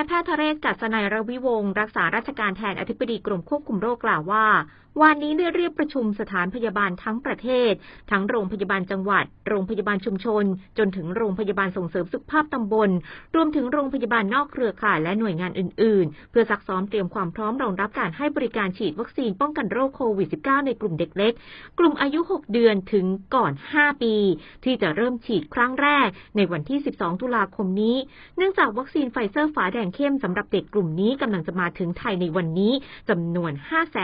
ายแพทย์ทะเรศกัศนัยรวิวงศ์รักษาราชการแทนอธิบดีกรมควบคุมโรคกล่าวว่า วันนี้ได้เรียกประชุมสถานพยาบาลทั้งประเทศ ทั้งโรงพยาบาลจังหวัด โรงพยาบาลชุมชน จนถึงโรงพยาบาลส่งเสริมสุขภาพตำบล รวมถึงโรงพยาบาลนอกเครือข่ายและหน่วยงานอื่น ๆ เพื่อซักซ้อมเตรียมความพร้อมรองรับการให้บริการฉีดวัคซีนป้องกันโรคโควิด -19 ในกลุ่มเด็กเล็ก กลุ่มอายุ 6 เดือนถึงก่อน 5 ปี ที่จะเริ่มฉีดครั้งแรก ในวันที่ 12 ตุลาคมนี้ เนื่องจากวัคซีนไฟเซอร์ฝาแดงเข้มสำหรับเด็กกลุ่มนี้กำลังจะมาถึงไทยในวันนี้จำนวน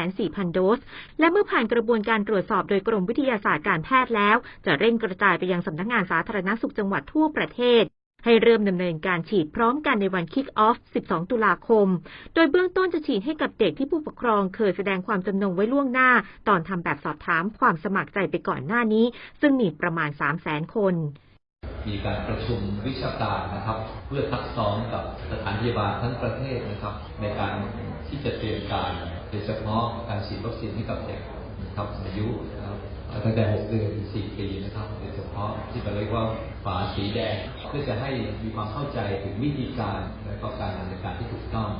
5,400,000 โดส และเมื่อผ่านกระบวนการตรวจสอบโดยกรมวิทยาศาสตร์การแพทย์แล้ว จะเร่งกระจายไปยังสำนักงานสาธารณสุขจังหวัดทั่วประเทศให้เริ่มดำเนินการฉีดพร้อมกันในวันคิกออฟ 12 ตุลาคม โดยเบื้องต้นจะฉีดให้กับเด็กที่ผู้ปกครองเคยแสดงความจำนงไว้ล่วงหน้า ตอนทำแบบสอบถามความสมัครใจไปก่อนหน้านี้ ซึ่งมีประมาณ 300,000 คน มีการประชุมวิชาการนะครับ เพื่อทักซ้อมกับสถานพยาบาลทั้งประเทศนะครับ ในการที่จะเตรียมการโดยเฉพาะการฉีดวัคซีนให้กับเด็กนะครับอายุนะครับตั้งแต่ 6 เดือนถึง 4 ปีนะครับโดยเฉพาะที่เราเรียกว่าฝาสีแดง เพื่อจะให้มีความเข้าใจถึงวิธีการและก็การดำเนินการที่ถูกต้อง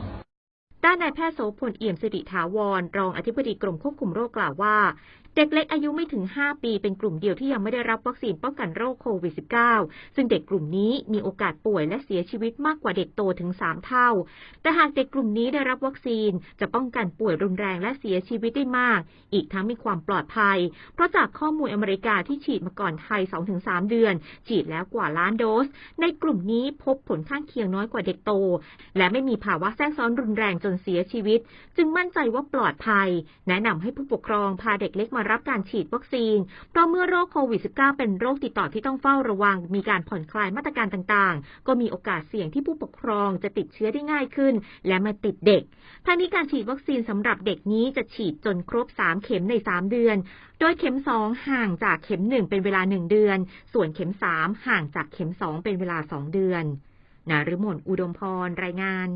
ด้านนายแพทย์โสพลเอี่ยมสิริถาวร รองอธิบดีกรมควบคุมโรคกล่าวว่า เด็กเล็กอายุไม่ถึง 5 ปีเป็นกลุ่มเดียวที่ยังไม่ได้รับวัคซีนป้องกันโรคโควิด -19 ซึ่งเด็กกลุ่มนี้มีโอกาสป่วยและเสียชีวิตมากกว่าเด็กโตถึง 3 เท่า แต่หากเด็กกลุ่มนี้ได้รับวัคซีนจะป้องกันป่วยรุนแรงและเสียชีวิตได้มาก อีกทั้งมีความปลอดภัย เพราะจากข้อมูลอเมริกาที่ฉีดมาก่อนไทย 2-3 เดือน ฉีดแล้วกว่าล้านโดส ในกลุ่มนี้พบผลข้างเคียงน้อยกว่าเด็กโต และไม่มีภาวะแทรกซ้อนรุนแรงจนเสียชีวิต จึงมั่นใจว่าปลอดภัย แนะนำให้ผู้ปกครองพาเด็กเล็กมารับการฉีดวัคซีน เพราะเมื่อโรคโควิด -19 เป็นโรคติดต่อที่ต้องเฝ้าระวัง มีการผ่อนคลายมาตรการต่างๆ ก็มีโอกาสเสี่ยงที่ผู้ปกครองจะติดเชื้อได้ง่ายขึ้น และมาติดเด็กทางนี้การฉีดวัคซีนสำหรับเด็กนี้จะฉีดจนครบ 3 เข็มใน 3 เดือน โดยเข็ม 2 ห่างจากเข็ม 1 เป็นเวลา 1 เดือน ส่วนเข็ม 3 ห่างจากเข็ม 2 เป็นเวลา 2 เดือนนาฤมลอุดมพรรายงาน